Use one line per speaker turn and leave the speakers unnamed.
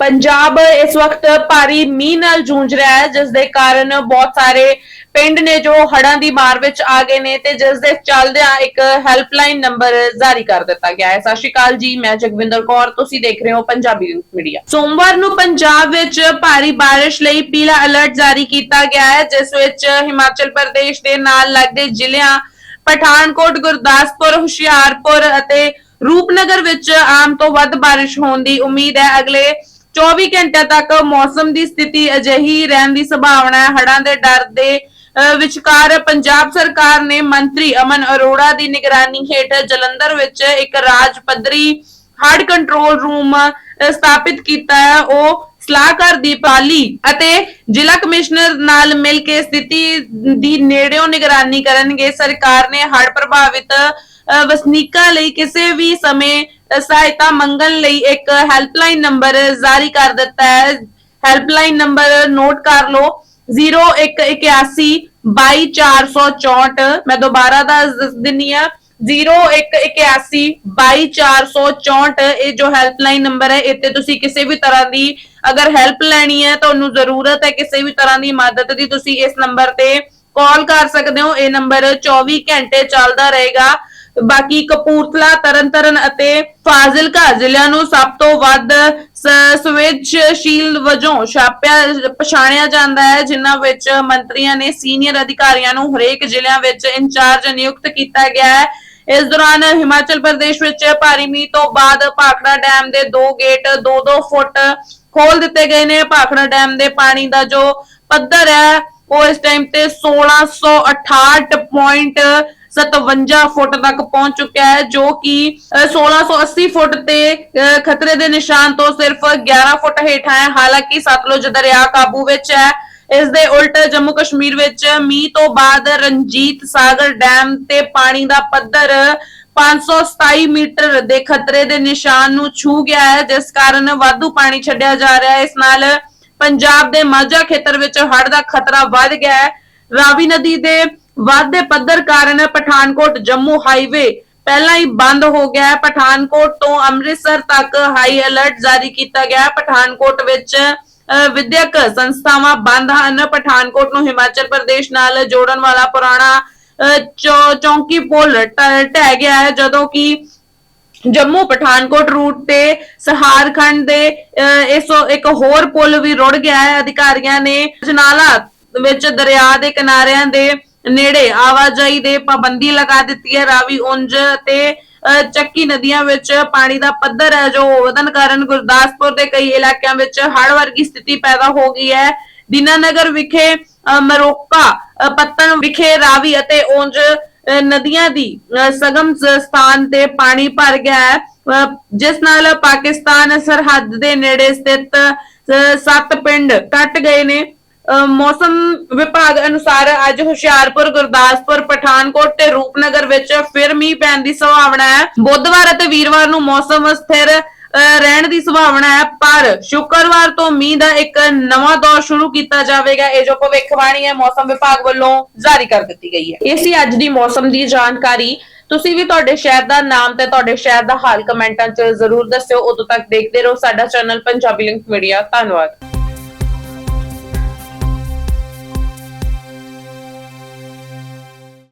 ਪੰਜਾਬ ਇਸ ਵਕਤ ਭਾਰੀ ਮੀਂਹ ਨਾਲ ਜੂਝ ਰਿਹਾ ਹੈ, ਜਿਸ ਦੇ ਕਾਰਨ ਬਹੁਤ ਸਾਰੇ ਪਿੰਡ ਨੇ ਜੋ ਹੜ੍ਹਾਂ ਦੀ ਮਾਰ ਵਿੱਚ ਆ ਗਏ ਨੇ ਤੇ ਜਿਸ ਦੇ ਚੱਲਦਿਆਂ ਇੱਕ ਹੈਲਪਲਾਈਨ ਨੰਬਰ ਜਾਰੀ ਕਰ ਦਿੱਤਾ ਗਿਆ ਹੈ। ਸਤਿ ਸ਼੍ਰੀ ਅਕਾਲ ਜੀ, ਮੈਂ ਜਗਵਿੰਦਰ ਕੌਰ, ਤੁਸੀਂ ਦੇਖ ਰਹੇ ਹੋ ਪੰਜਾਬੀ ਨਿਊਜ਼ ਮੀਡੀਆ। ਸੋਮਵਾਰ ਨੂੰ ਪੰਜਾਬ ਵਿੱਚ ਭਾਰੀ ਬਾਰਿਸ਼ ਲਈ ਪੀਲਾ ਅਲਰਟ ਜਾਰੀ ਕੀਤਾ ਗਿਆ ਹੈ, ਜਿਸ ਵਿੱਚ ਹਿਮਾਚਲ ਪ੍ਰਦੇਸ਼ ਦੇ ਨਾਲ ਲੱਗਦੇ ਜ਼ਿਲ੍ਹਿਆਂ ਪਠਾਨਕੋਟ, ਗੁਰਦਾਸਪੁਰ, ਹੁਸ਼ਿਆਰਪੁਰ ਅਤੇ ਰੂਪਨਗਰ ਵਿੱਚ ਆਮ ਤੋਂ ਵੱਧ ਬਾਰਿਸ਼ ਹੋਣ ਦੀ ਉਮੀਦ ਹੈ। ਅਗਲੇ 24 ਘੰਟੇ ਤੱਕ ਮੌਸਮ ਦੀ ਸਥਿਤੀ ਅਜਿਹੀ ਰਹਿਣ ਦੀ ਸੰਭਾਵਨਾ ਹੈ। ਹੜ੍ਹਾਂ ਦੇ ਡਰ ਦੇ ਵਿਚਕਾਰ ਪੰਜਾਬ ਸਰਕਾਰ ਨੇ ਮੰਤਰੀ ਅਮਨ ਅਰੋੜਾ ਦੀ ਨਿਗਰਾਨੀ ਹੇਠ ਜਲੰਧਰ ਵਿੱਚ ਇੱਕ ਰਾਜ ਪੱਧਰੀ ਹੜ੍ਹ ਕੰਟਰੋਲ ਰੂਮ ਸਥਾਪਿਤ ਕੀਤਾ ਹੈ। ਉਹ ਸਲਾਹਕਾਰ ਦੀਪਾਲੀ ਅਤੇ ਜ਼ਿਲ੍ਹਾ ਕਮਿਸ਼ਨਰ ਨਾਲ ਮਿਲ ਕੇ ਸਥਿਤੀ ਦੀ ਨੇੜਿਓਂ ਨਿਗਰਾਨੀ ਕਰਨਗੇ। ਸਰਕਾਰ ਨੇ ਹੜ ਪ੍ਰਭਾਵਿਤ ਵਸਨੀਕਾਂ ਲਈ ਕਿਸੇ ਵੀ ਸਮੇਂ ਸਹਾਇਤਾ ਮੰਗਣ ਲਈ ਇੱਕ ਹੈਲਪਲਾਈਨ ਨੰਬਰ ਜਾਰੀ ਕਰ ਦਿੱਤਾ ਹੈ। ਹੈਲਪਲਾਈਨ ਨੰਬਰ ਨੋਟ ਕਰ ਲਓ। 0181 22464 ਮੈਂ ਦੁਬਾਰਾ ਦੱਸ ਦਿੰਨੀ ਆ 0181 22464 ਇਹ ਜੋ ਹੈਲਪਲਾਈਨ ਨੰਬਰ ਹੈ, ਇੱਥੇ ਤੁਸੀਂ ਕਿਸੇ ਵੀ ਤਰ੍ਹਾਂ ਦੀ ਅਗਰ ਹੈਲਪ ਲੈਣੀ ਹੈ, ਤੁਹਾਨੂੰ ਜ਼ਰੂਰਤ ਹੈ ਕਿਸੇ ਵੀ ਤਰ੍ਹਾਂ ਦੀ ਮਦਦ ਦੀ, ਤੁਸੀਂ ਇਸ ਨੰਬਰ ਤੇ ਕਾਲ ਕਰ ਸਕਦੇ ਹੋ। ਇਹ ਨੰਬਰ 24 ਘੰਟੇ ਚੱਲਦਾ ਰਹੇਗਾ। ਬਾਕੀ ਕਪੂਰਥਲਾ, ਤਰਨਤਾਰਨ ਅਤੇ ਫਾਜ਼ਿਲਕਾ ਜ਼ਿਲ੍ਹਿਆਂ ਨੂੰ ਸਭ ਤੋਂ ਵੱਧ ਸ- ਵਜੋਂ ਛਾਪਿਆ, ਪਛਾਣਿਆ ਜਾਂਦਾ ਹੈ, ਜਿਨ੍ਹਾਂ ਵਿੱਚ ਮੰਤਰੀਆਂ ਨੇ ਸੀਨੀਅਰ ਅਧਿਕਾਰੀਆਂ ਨੂੰ ਹਰੇਕ ਜ਼ਿਲ੍ਹਿਆਂ ਵਿੱਚ ਇੰਚਾਰਜ ਨਿਯੁਕਤ ਕੀਤਾ ਗਿਆ ਹੈ। ਇਸ ਦੌਰਾਨ ਹਿਮਾਚਲ ਪ੍ਰਦੇਸ਼ ਵਿੱਚ ਭਾਰੀ ਮੀਂਹ ਤੋਂ ਬਾਅਦ ਭਾਖੜਾ ਡੈਮ ਦੇ ਦੋ ਗੇਟ 2-2 ਫੁੱਟ ਖੋਲ ਦਿੱਤੇ ਗਏ ਨੇ। ਭਾਖੜਾ ਡੈਮ ਦੇ ਪਾਣੀ ਦਾ ਜੋ ਪੱਧਰ ਹੈ, ਉਹ ਇਸ ਟਾਈਮ ਤੇ 1668.57 ਫੁੱਟ ਤੱਕ ਪਹੁੰਚ ਚੁੱਕਿਆ ਹੈ ਜੋ ਕਿ ਅਹ, 1680 ਫੁੱਟ ਤੇ ਖਤਰੇ ਦੇ ਨਿਸ਼ਾਨ ਤੋਂ ਸਿਰਫ 11 ਫੁੱਟ ਹੇਠਾਂ ਹੈ। ਹਾਲਾਂਕਿ ਸਤਲੁਜ ਦਰਿਆ ਕਾਬੂ ਵਿੱਚ ਹੈ। ਇਸ ਦੇ ਉਲਟ ਜੰਮੂ ਕਸ਼ਮੀਰ ਵਿੱਚ ਮੀਂਹ ਤੋਂ ਬਾਅਦ ਰਣਜੀਤ ਸਾਗਰ ਡੈਮ ਤੇ ਪਾਣੀ ਦਾ ਪੱਧਰ 527 ਮੀਟਰ ਦੇ ਖਤਰੇ ਦੇ ਨਿਸ਼ਾਨ ਨੂੰ ਛੂ ਗਿਆ ਹੈ ਜਿਸ ਕਾਰਨ ਵਾਧੂ ਪਾਣੀ ਛੱਡਿਆ ਜਾ ਰਿਹਾ ਹੈ। ਇਸ ਨਾਲ ਪੰਜਾਬ ਦੇ ਮਾਝਾ ਖੇਤਰ ਵਿੱਚ ਹੜ੍ਹ ਦਾ ਖਤਰਾ ਵੱਧ ਗਿਆ ਹੈ। ਰਾਵੀ ਨਦੀ ਦੇ ਵਾਧੇ ਪੱਧਰ ਕਾਰਨ ਪਠਾਨਕੋਟ ਜੰਮੂ ਹਾਈਵੇ ਪਹਿਲਾਂ ਹੀ ਬੰਦ ਹੋ ਗਿਆ ਹੈ। ਪਠਾਨਕੋਟ ਤੋਂ ਅੰਮ੍ਰਿਤਸਰ ਤੱਕ ਹਾਈ ਅਲਰਟ ਜਾਰੀ ਕੀਤਾ ਗਿਆ ਹੈ। ਪਠਾਨਕੋਟ ਵਿੱਚ ਵਿਦਿਅਕ ਸੰਸਥਾਵਾਂ ਬੰਦ ਹਨ। ਪਠਾਨਕੋਟ ਨੂੰ ਹਿਮਾਚਲ ਪ੍ਰਦੇਸ਼ ਨਾਲ ਜੋੜਨ ਵਾਲਾ ਪੁਰਾਣਾ ਚੌਂਕੀ ਪੁਲ ਢ- ਢਹਿ ਗਿਆ ਹੈ। ਜਦੋਂ ਕਿ ਜੰਮੂ ਪਠਾਨਕੋਟ ਰੂਟ ਤੇ ਸਹਾਰਖੰਡ ਦੇ ਇਸ ਇੱਕ ਹੋਰ ਪੁਲ ਵੀ ਰੁੜ ਗਿਆ ਹੈ। ਅਧਿਕਾਰੀਆਂ ਨੇ ਜਨਾਲਾ ਵਿੱਚ ਦਰਿਆ ਦੇ ਕਿਨਾਰਿਆਂ ਦੇ ਨੇੜੇ ਆਵਾਜਾਈ ਦੇ ਪਾਬੰਦੀ ਲਗਾ ਦਿੱਤੀ ਹੈ। ਰਾਵੀ ਉੰਜ ਤੇ ਚੱਕੀ ਨਦੀਆਂ ਵਿੱਚ ਪਾਣੀ ਦਾ ਪੱਧਰ ਹੈ ਜੋ ਵਧਣ ਕਾਰਨ ਗੁਰਦਾਸਪੁਰ ਦੇ ਕਈ ਇਲਾਕਿਆਂ ਵਿੱਚ ਹੜ੍ਹ ਵਰਗੀ ਸਥਿਤੀ ਪੈਦਾ ਹੋ ਗਈ ਹੈ। ਦੀਨਾਨਗਰ ਵਿਖੇ ਮਰੋਕਾ ਅਹ, ਪੱਤਨ ਵਿਖੇ ਰਾਵੀ ਅਤੇ ਉੰਜ ਨਦੀਆਂ ਦੀ ਸਗਮ ਸਥਾਨ ਤੇ ਪਾਣੀ ਭਰ ਗਿਆ ਹੈ। ਅਹ ਜਿਸ ਨਾਲ ਪਾਕਿਸਤਾਨ ਸਰਹੱਦ ਦੇ ਨੇੜੇ ਸਥਿਤ ਸੱਤ ਪਿੰਡ ਕੱਟ ਗਏ ਨੇ। ਮੌਸਮ ਵਿਭਾਗ ਅਨੁਸਾਰ ਅੱਜ ਹੁਸ਼ਿਆਰਪੁਰ, ਗੁਰਦਾਸਪੁਰ, ਪਠਾਨਕੋਟ ਤੇ ਰੂਪਨਗਰ ਵਿੱਚ ਫਿਰ ਮੀਂਹ ਪੈਣ ਦੀ ਸੰਭਾਵਨਾ ਹੈ। ਬੁੱਧਵਾਰ ਅਤੇ ਵੀਰਵਾਰ ਨੂੰ ਮੌਸਮ ਸਥਿਰ ਰਹਿਣ ਦੀ ਸੰਭਾਵਨਾ ਹੈ, ਪਰ ਸ਼ੁੱਕਰਵਾਰ ਤੋਂ ਮੀਂਹ ਦਾ ਇੱਕ ਨਵਾਂ ਦੌਰ ਸ਼ੁਰੂ ਕੀਤਾ ਜਾਵੇਗਾ। ਇਹ ਜੋ ਭਵਿੱਖਬਾਣੀ ਹੈ, ਮੌਸਮ ਵਿਭਾਗ ਵੱਲੋਂ ਜਾਰੀ ਕਰ ਦਿੱਤੀ ਗਈ ਹੈ। ਇਹ ਸੀ ਅੱਜ ਦੀ ਮੌਸਮ ਦੀ ਜਾਣਕਾਰੀ ਤੁਸੀਂ ਵੀ ਤੁਹਾਡੇ ਸ਼ਹਿਰ ਦਾ ਨਾਮ ਤੇ ਤੁਹਾਡੇ ਸ਼ਹਿਰ ਦਾ ਹਾਲ ਕਮੈਂਟਾਂ 'ਚ ਜ਼ਰੂਰ ਦੱਸਿਓ। ਉਦੋਂ ਤੱਕ ਦੇਖਦੇ ਰਹੋ ਸਾਡਾ ਚੈਨਲ ਪੰਜਾਬੀ ਲਿੰਕ ਮੀਡੀਆ। ਧੰਨਵਾਦ।